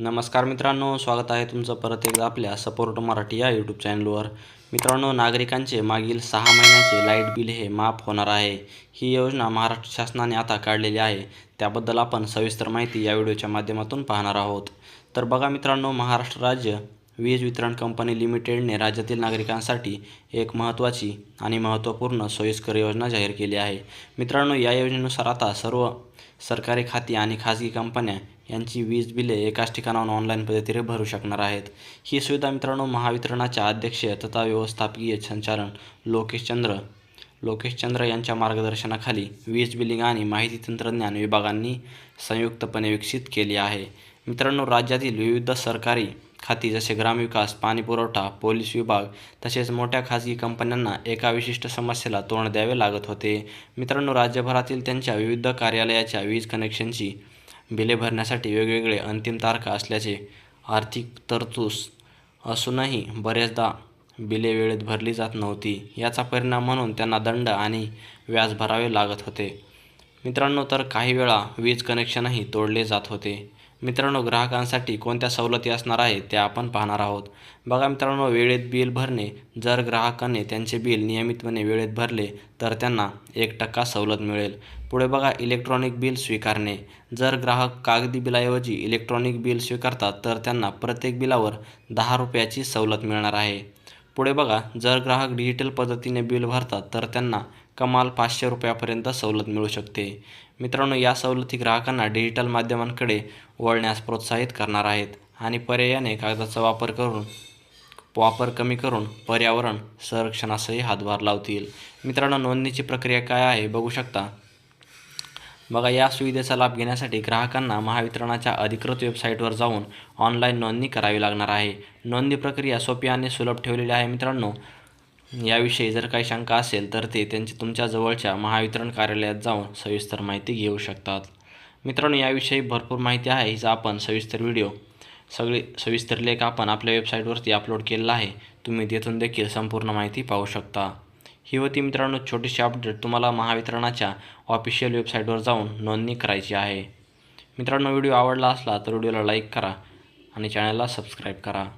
नमस्कार मित्रांनो स्वागत आहे तुमचं परत एकदा आपल्या सपोर्ट मराठी या यूट्यूब चॅनलवर मित्रांनो नागरिकांचे मागील सहा महिन्याचे लाइट बिल हे माफ होणार आहे. ही योजना महाराष्ट्र शासनाने आता काढलेली आहे. त्याबद्दल आपण सविस्तर माहिती या व्हिडिओच्या माध्यमातून पाहणार आहोत. तर बघा मित्रांनो महाराष्ट्र राज्य वीज वितरण कंपनी लिमिटेडने राज्यातील नागरिकांसाठी एक महत्त्वाची आणि महत्त्वपूर्ण सोयीस्कर योजना जाहीर केली आहे. मित्रांनो या योजनेनुसार आता सर्व सरकारी खाती आणि खाजगी कंपन्या यांची वीज बिले एकाच ठिकाणाहून ऑनलाईन पद्धतीने भरू शकणार आहेत. ही सुविधा मित्रांनो महावितरणाच्या अध्यक्ष तथा व्यवस्थापकीय संचालन लोकेश चंद्र लोकेश चंद्र यांच्या मार्गदर्शनाखाली वीज बिलिंग आणि माहिती तंत्रज्ञान विभागांनी संयुक्तपणे विकसित केली आहे. मित्रांनो राज्यातील विविध सरकारी खाती जसे ग्रामविकास पाणीपुरवठा पोलीस विभाग तसेच मोठ्या खाजगी कंपन्यांना एका विशिष्ट समस्येला तोंड द्यावे लागत होते. मित्रांनो राज्यभरातील त्यांच्या विविध कार्यालयाच्या वीज कनेक्शनची बिले भरण्यासाठी वेगवेगळे अंतिम तारखा असल्याचे आर्थिक तरतूद असूनही बऱ्याचदा बिले वेळेत भरली जात नव्हती. याचा परिणाम म्हणून त्यांना दंड आणि व्याज भरावे लागत होते. मित्रांनो तर काही वेळा वीज कनेक्शनही तोडले जात होते. मित्रांनो ग्राहकांसाठी कोणत्या सवलती असणार आहे त्या आपण पाहणार आहोत. बघा मित्रांनो वेळेत बिल भरणे जर ग्राहकाने त्यांचे बिल नियमितपणे वेळेत भरले तर त्यांना एक टक्का सवलत मिळेल. पुढे बघा इलेक्ट्रॉनिक बिल स्वीकारणे. जर ग्राहक कागदी बिलाऐवजी इलेक्ट्रॉनिक बिल स्वीकारतात तर त्यांना प्रत्येक बिलावर दहा रुपयाची सवलत मिळणार आहे. पुढे बघा जर ग्राहक डिजिटल पद्धतीने बिल भरतात तर त्यांना कमाल पाचशे रुपयापर्यंत सवलत मिळू शकते. मित्रांनो या सवलती ग्राहकांना डिजिटल माध्यमांकडे वळण्यास प्रोत्साहित करणार आहेत आणि पर्यायाने कागदाचा वापर करून वापर कमी करून पर्यावरण संरक्षणासही हातभार लावतील. मित्रांनो नोंदणीची प्रक्रिया काय आहे बघू शकता. बघा या सुविधेचा लाभ घेण्यासाठी ग्राहकांना महावितरणाच्या अधिकृत वेबसाईटवर जाऊन ऑनलाईन नोंदणी करावी लागणार आहे. नोंदणी प्रक्रिया सोपी आणि सुलभ ठेवलेली आहे मित्रांनो. याविषयी जर काही शंका असेल तर ते त्यांच्या तुमच्या जवळच्या महावितरण कार्यालयात जाऊन सविस्तर माहिती घेऊ शकतात. मित्रांनो याविषयी भरपूर माहिती आहे. हिचा आपण सविस्तर व्हिडिओ सगळे सविस्तर लेख आपण आपल्या वेबसाईटवरती अपलोड केलेला आहे. तुम्ही तेथून देखील संपूर्ण माहिती पाहू शकता. ही होती मित्रांनो छोटीशी अपडेट तुम्हाला महावितरणाच्या ऑफिशियल वेबसाईटवर जाऊन नोंदणी करायची आहे. मित्रांनो व्हिडिओ आवडला असला तर व्हिडिओला लाईक करा आणि चॅनलला सबस्क्राईब करा.